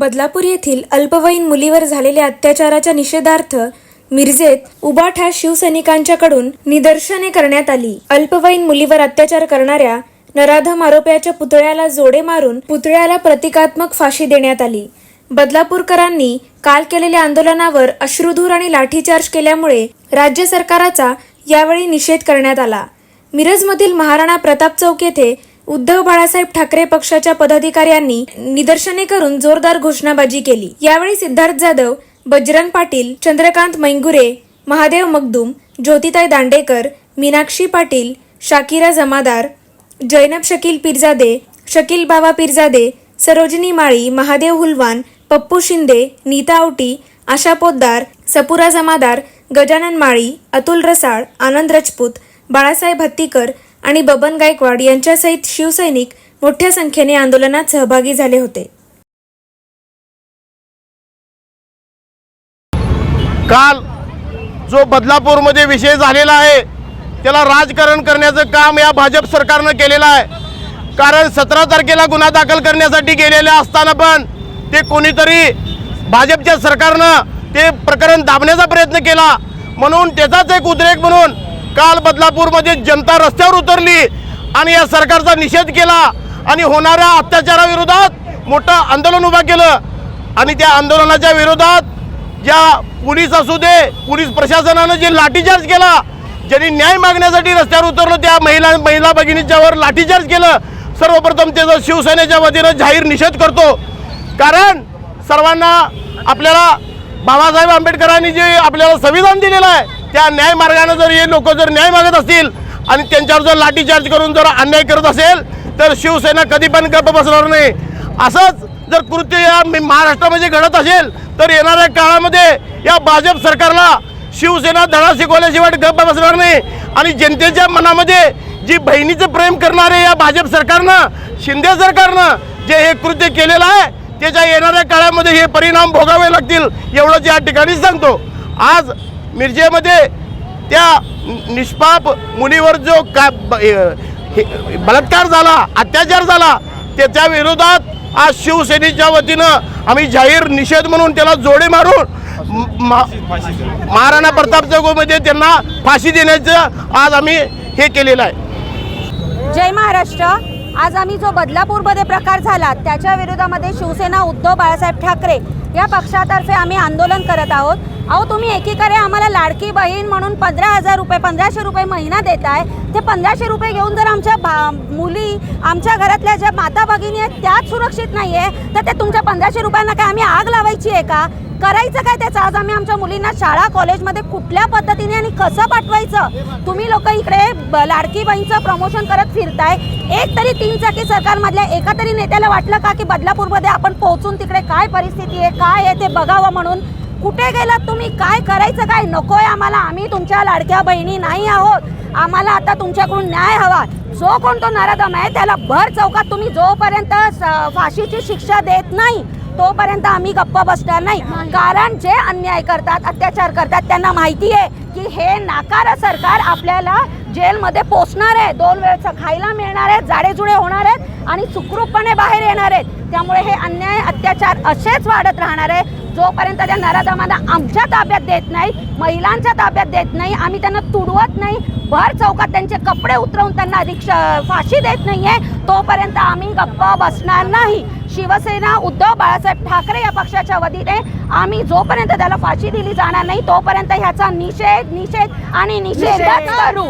बदलापूर येथील अल्पवयीन मुलीवर झालेल्या अत्याचाराच्या निषेधार्थ मिरजेत उबाठा शिवसैनिकांच्याकडून निदर्शने करण्यात आली. अल्पवयीन मुलीवर अत्याचार करणाऱ्या नराधम आरोपीच्या पुतळ्याला जोडे मारून पुतळ्याला प्रतिकात्मक फाशी देण्यात आली. बदलापूरकरांनी काल केलेल्या आंदोलनावर अश्रुधूर आणि लाठीचार्ज केल्यामुळे राज्य सरकाराचा यावेळी निषेध करण्यात आला. मिरजमधील महाराणा प्रताप चौक येथे उद्धव बाळासाहेब ठाकरे पक्षाच्या पदाधिकाऱ्यांनी निदर्शने करून जोरदार घोषणाबाजी केली. यावेळी सिद्धार्थ जाधव बजरंग पाटील चंद्रकांत मैंगुरे महादेव मगदूम ज्योतिताई दांडेकर मीनाक्षी पाटील शाकिरा जमादार जैनब शकील पिरजादे शकील बाबा पिरजादे सरोजिनी माळी महादेव हुलवान पप्पू शिंदे नीता आवटी आशा पोद्दार सपुरा जमादार गजानन माळी अतुल रसाळ आनंद राजपूत बाळासाहेब हत्तीकर आणि बबन गायकवाड यांच्यासहित शिवसैनिक मोठ्या संख्येने आंदोलनात सहभागी झाले होते. काल जो बदलापूरमध्ये विषय झालेला आहे त्याला राजकारण करण्याचं काम या भाजप सरकारनं केलेलं आहे. कारण सतरा तारखेला गुन्हा दाखल करण्यासाठी गेलेले असताना पण ते कोणीतरी भाजपच्या सरकारनं ते प्रकरण दाबण्याचा प्रयत्न केला. म्हणून त्याचाच एक उद्रेक म्हणून काल बदलापूरमध्ये जनता रस्त्यावर उतरली आणि या सरकारचा निषेध केला आणि होणाऱ्या अत्याचाराविरोधात मोठं आंदोलन उभं केलं. आणि त्या आंदोलनाच्या विरोधात ज्या पोलीस असू दे पोलीस प्रशासनानं जे लाठीचार्ज केला ज्यांनी न्याय मागण्यासाठी रस्त्यावर उतरलं त्या महिला महिला भगिनीच्यावर लाठीचार्ज केलं. सर्वप्रथम त्याचा शिवसेनेच्या वतीनं जाहीर निषेध करतो. कारण सर्वांना आपल्याला बाबासाहेब आंबेडकरांनी जे आपल्याला संविधान दिलेलं आहे त्या न्याय मार्गाने जर हे लोक जर न्याय मागत असतील आणि त्यांच्यावर जर लाठीचार्ज करून जर अन्याय करत असेल तर शिवसेना कधी पण गप्प बसणार नाही. असंच जर कृत्य या महाराष्ट्रामध्ये घडत असेल तर येणाऱ्या काळामध्ये या भाजप सरकारला शिवसेना धडा शिकवल्याशिवाय गप्प बसणार नाही. आणि जनतेच्या मनामध्ये जी बहिणीचं प्रेम करणारे या भाजप सरकारनं शिंदे सरकारनं जे हे कृत्य केलेलं आहे त्याच्या येणाऱ्या काळामध्ये हे परिणाम भोगावे लागतील एवढंच या ठिकाणी सांगतो. आज मिरजेमध्ये त्या निष्पाप मुलीवर जो का ब- हे- बलात्कार झाला अत्याचार झाला त्याच्या विरोधात आज शिवसेनेच्या वतीनं आम्ही जाहीर निषेध म्हणून त्याला जोडे मारून म- महाराणा प्रताप चौकमध्ये त्यांना फाशी देण्याचं आज आम्ही हे केलेलं आहे. जय महाराष्ट्र. आज आम्ही जो बदलापूरमध्ये प्रकार झाला त्याच्या विरोधामध्ये शिवसेना उद्धव बाळासाहेब ठाकरे या पक्षातर्फे आम्ही आंदोलन करत आहोत. अहो तुम्ही एकीकडे आम्हाला लाडकी बहीण म्हणून पंधरा हजार रुपये पंधराशे रुपये महिना देताय. ते पंधराशे रुपये घेऊन जर आमच्या भा मुली आमच्या घरातल्या ज्या माता भगिनी आहेत त्याच सुरक्षित नाही आहे तर ते तुमच्या पंधराशे रुपयांना काय आम्ही आग लावायची आहे का? करायचं काय त्याचं? आज आम्ही आमच्या मुलींना शाळा कॉलेजमध्ये कुठल्या पद्धतीने आणि कसं पाठवायचं? तुम्ही लोक इकडे ब- लाडकी बहीणचं प्रमोशन करत फिरताय. एक तरी तीन चाकी सरकारमधल्या एका तरी नेत्याला वाटलं का की बदलापूरमध्ये आपण पोहोचून तिकडे काय परिस्थिती आहे काय आहे ते बघावं म्हणून? कुठे गेलात तुम्ही? काय करायचं काय नकोय आम्हाला? आम्ही तुमच्या लाडक्या बहिणी नाही आहोत. आम्हाला आता तुमच्याकडून न्याय हवा. जो कोण तो नराधम आहे त्याला भर चौकात तुम्ही जोपर्यंत फाशीची शिक्षा देत नाही तोपर्यंत आम्ही गप्प बसणार नाही. कारण जे अन्याय करतात अत्याचार करतात त्यांना माहिती आहे की हे नाकार सरकार आपल्याला जेलमध्ये पोचणार आहे. दोन वेळचं खायला मिळणार आहे जाडेजुडे होणार आहेत आणि सुखरूपपणे बाहेर येणार आहेत. त्यामुळे हे अन्याय अत्याचार असेच वाढत राहणार आहे. जोपर्यंत त्या नराधमांना आमच्या ताब्यात देत नाही महिलांच्या ताब्यात देत नाही आम्ही त्यांना तुडवत नाही भर चौकात त्यांचे कपडे उतरवून त्यांना रिक्षा फाशी देत नाहीये तोपर्यंत आम्ही गप्प बसणार नाही. शिवसेना उद्धव बाळासाहेब ठाकरे या पक्षाच्या वतीने आम्ही जोपर्यंत त्याला फाशी दिली जाणार नाही तोपर्यंत ह्याचा निषेध निषेध आणि निषेधच करू.